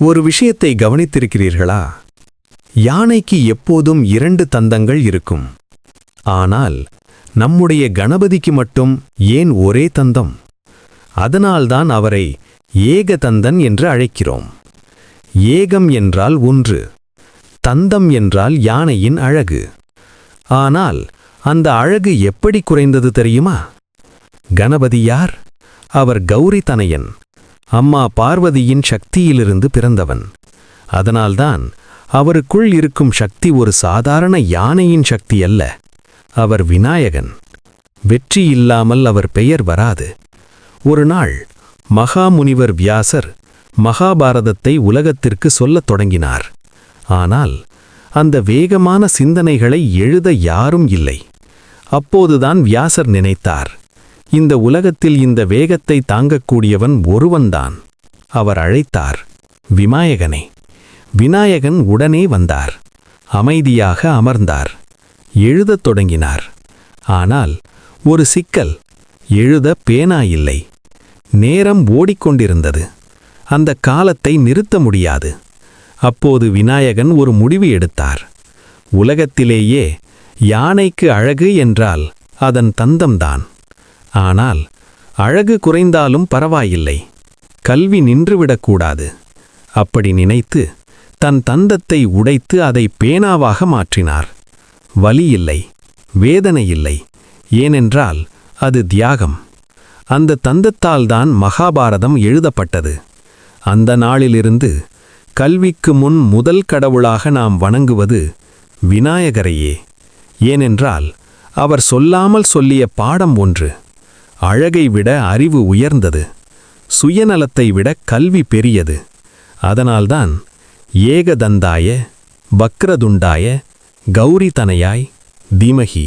ஒரு விஷயத்தை கவனித்திருக்கிறீர்களா? யானைக்கு எப்போதும் இரண்டு தந்தங்கள் இருக்கும். ஆனால் நம்முடைய கணபதிக்கு மட்டும் ஏன் ஒரே தந்தம்? அதனால்தான் அவரை ஏகதந்தன் என்று அழைக்கிறோம். ஏகம் என்றால் ஒன்று தந்தம் என்றால் யானையின் அழகு. ஆனால் அந்த அழகு எப்படி குறைந்தது தெரியுமா? கணபதி யார்? அவர் கௌரி தனையன். அம்மா பார்வதியின் சக்தியிலிருந்து பிறந்தவன். அதனால்தான் அவருக்குள் இருக்கும் சக்தி ஒரு சாதாரண யானையின் சக்தி அல்ல. அவர் விநாயகன். வெற்றி இல்லாமல் அவர் பெயர் வராது. ஒரு நாள் மகாமுனிவர் வியாசர் மகாபாரதத்தை உலகத்திற்கு சொல்லத் தொடங்கினார். ஆனால் அந்த வேகமான சிந்தனைகளை எழுத யாரும் இல்லை. அப்போதுதான் வியாசர் நினைத்தார். இந்த உலகத்தில் இந்த வேகத்தை தாங்கக்கூடியவன் ஒருவன்தான். அவர் அழைத்தார் விநாயகனே. விநாயகன் உடனே வந்தார் அமைதியாக அமர்ந்தார் எழுதத் தொடங்கினார். ஆனால் ஒரு சிக்கல் எழுத பேனா இல்லை நேரம் ஓடிக்கொண்டிருந்தது. அந்த காலத்தை நிறுத்த முடியாது. அப்போது விநாயகன் ஒரு முடிவு எடுத்தார். உலகத்திலேயே யானைக்கு அழகு என்றால் அதன் தந்தம்தான். ஆனால் அழகு குறைந்தாலும் பரவாயில்லை. கல்வி நின்றுவிடக்கூடாது. அப்படி நினைத்து தன் தந்தத்தை உடைத்து அதை பேனாவாக மாற்றினார். வலி இல்லை வேதனை இல்லை ஏனென்றால் அது தியாகம். அந்த தந்தத்தால்தான் மகாபாரதம் எழுதப்பட்டது. அந்த நாளிலிருந்து கல்விக்கு முன் முதல் கடவுளாக நாம் வணங்குவது விநாயகரையே. ஏனென்றால் அவர் சொல்லாமல் சொல்லிய பாடம் ஒன்று. அழகை விட அறிவு உயர்ந்தது. சுயநலத்தை விட கல்வி பெரியது. அதனால்தான் ஏகதந்தாய பக்ரதுண்டாய கௌரி தனையாய் தீமகி.